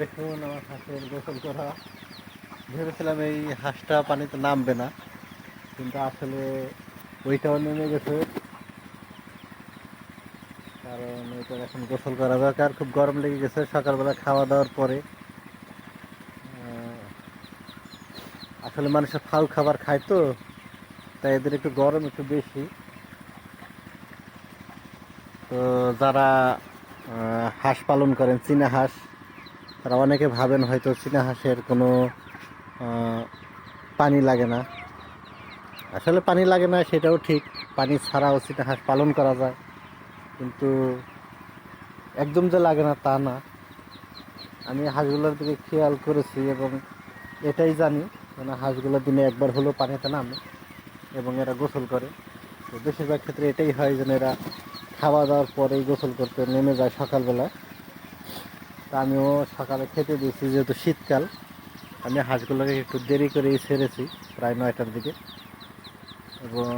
দেখুন আমার হাঁসের গোসল করা। ভেবেছিলাম এই হাঁসটা পানিতে নামবে না, কিন্তু আসলে ওইটাও নেমে গেছে। কারণ এটা এখন গোসল করা দরকার, খুব গরম লেগে গেছে সকালবেলা খাওয়া দাওয়ার পরে। আসলে মানুষের ফাউ খাবার খায় তো, তাই এদের একটু গরম একটু বেশি। তো যারা হাঁস পালন করেন, চীনা হাঁস তারা অনেকে ভাবেন হয়তো চীনা হাঁসের কোনো পানি লাগে না। আসলে পানি লাগে না, সেটাও ঠিক। পানি ছাড়াও চীনা হাঁস পালন করা যায়। কিন্তু একদম যে লাগে না তা না। আমি হাঁসগুলোর দিকে খেয়াল করেছি এবং এটাই জানি মানে হাঁসগুলো দিনে একবার হলেও পানিতে নামে এবং এরা গোসল করে। তো বেশিরভাগ ক্ষেত্রে এটাই হয় যেন এরা খাওয়া দাওয়ার পরেই গোসল করতে নেমে যায় সকালবেলা তা আমিও সকালে খেতে দিয়েছি, যেহেতু শীতকাল, আমি হাঁসগুলোকে একটু দেরি করেই ছেড়েছি, প্রায় নয়টার দিকে। এবং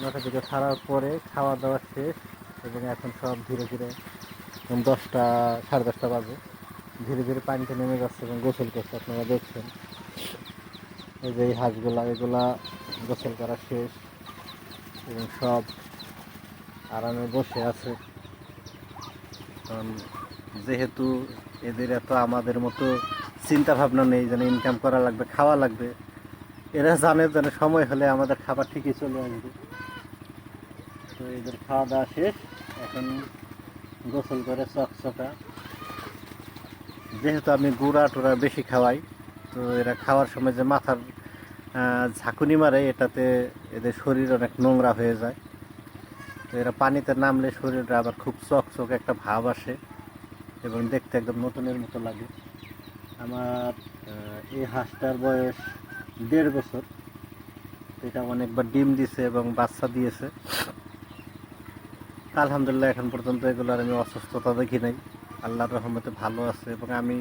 নয়টার দিকে ছাড়ার পরে খাওয়া দাওয়া শেষ, এবং এখন সব ধীরে ধীরে দশটা, সাড়ে দশটা বাজে। ধীরে ধীরে পানিতে নেমে যাচ্ছে এবং গোসল করছে, আপনারা দেখছেন। এই যে এই হাঁসগুলা, এগুলা গোসল করা শেষ, এবং সব আরামে বসে আছে। কারণ যেহেতু এদের এত আমাদের মতো চিন্তা ভাবনা নেই, যেন ইনকাম করা লাগবে, খাওয়া লাগবে, এরা জানে যেন সময় হলে আমাদের খাবার ঠিকই চলে আসবে। তো এদের খাওয়া দাওয়া শেষ, এখন গোসল করে চকচকা। যেহেতু আমি গুঁড়া টুড়া বেশি খাওয়াই, তো এরা খাওয়ার সময় যে মাথার ঝাঁকুনি মারে, এটাতে এদের শরীর অনেক নোংরা হয়ে যায়। তো এরা পানিতে নামলে শরীরটা আবার খুব চকচক একটা ভাব আসে। এবং দেখতে একদম নতুনের মতো লাগে। আমার এই হাঁসটার বয়স দেড় বছর। এটা অনেকবার ডিম দিছে এবং বাচ্চা দিয়েছে। আলহামদুলিল্লাহ এখন পর্যন্ত এগুলোর আমি অসুস্থতা দেখি নাই। আল্লাহর রহমতে ভালো আছে এবং আমি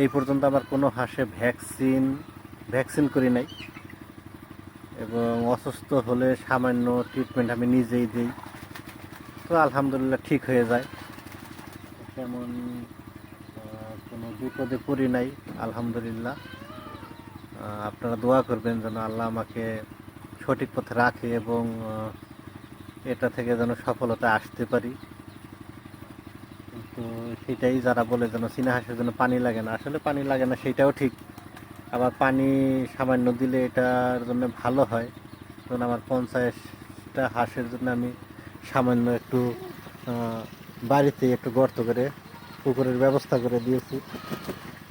এই পর্যন্ত আমার কোনো হাঁসে ভ্যাকসিন ভ্যাকসিন করি নাই। এবং অসুস্থ হলে সামান্য ট্রিটমেন্ট আমি নিজেই দিই। তো আলহামদুলিল্লাহ ঠিক হয়ে যায়। তেমন কোনো বিপদে পড়ি নাই, আলহামদুলিল্লাহ। আপনারা দোয়া করবেন যেন আল্লাহ আমাকে সঠিক পথে রাখে এবং এটা থেকে যেন সফলতা আসতে পারি। তো সেটাই যারা বলে যেন চীনা হাঁসের জন্য পানি লাগে না, আসলে পানি লাগে না, সেটাও ঠিক। আবার পানি সামান্য দিলে এটার জন্য ভালো হয়। কারণ আমার পঞ্চাশটা হাঁসের জন্য আমি সামান্য একটু বাড়িতে একটু গর্ত করে, পুকুরের ব্যবস্থা করে দিয়েছি।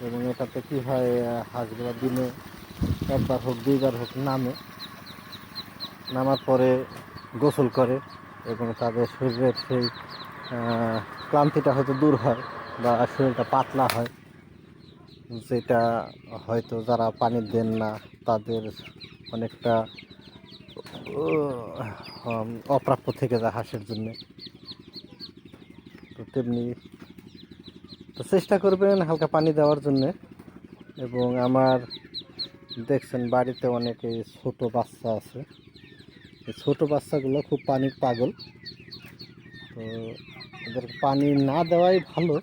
এবং এটাতে কী হয় হাঁসগুলো দিনে একবার হোক, দুইবার হোক নামে। নামার পরে গোসল করে এবং তাদের শরীরের সেই ক্লান্তিটা হয়তো দূর হয় বা শরীরটা পাতলা হয়। যেটা হয়তো যারা পানি দেন না, তাদের অনেকটা অপ্রাপ্য থেকে যায় হাঁসের জন্য। তো তেমনি তো চেষ্টা করবেন হালকা পানি দেওয়ার জন্যে। এবং আমার দেখছেন বাড়িতে অনেক ছোট বাচ্চা আছে। ছোট বাচ্চাগুলো খুব পানির পাগল। তো এদের পানি না দেওয়াই ভালো।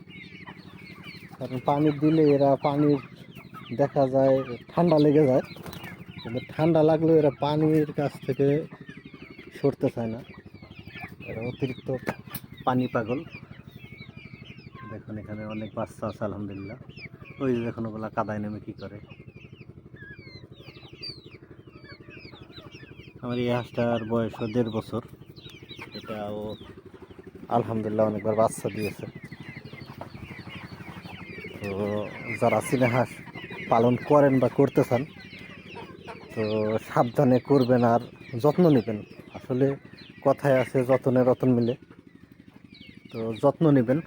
কারণ পানি দিলে এরা পানির দেখা যায়, ঠান্ডা লেগে যায়। কিন্তু ঠান্ডা লাগলেও এরা পানির কাছ থেকে সরতে চায় না। এরা অতিরিক্ত পানি পাগল। দেখুন, এখানে অনেক বাচ্চা আছে, আলহামদুলিল্লাহ। ওই যে দেখুন, ওগুলা কাদায় নেমে কি করে। আমার এই হাঁসটার বয়স দেড় বছর। এটাও আলহামদুলিল্লাহ অনেকবার বাচ্চা দিয়েছে। তো যারা চীনা হাঁস পালন করেন বা করতে চান, তো সাবধানে করবেন আর যত্ন নেবেন। আসলে কথায় আছে, যত্নে রতন মিলে। তো যত্ন নেবেন।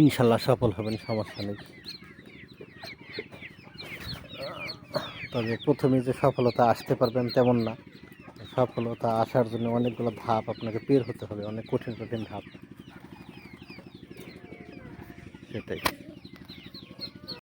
ইনশাল্লাহ সফল হবেন, সমস্যা নেই। তবে প্রথমে যে সফলতা আসতে পারবেন তেমন না। সফলতা আসার জন্য অনেকগুলো ধাপ আপনাকে পের হতে হবে, অনেক কঠিন কঠিন ধাপ। সেটাই।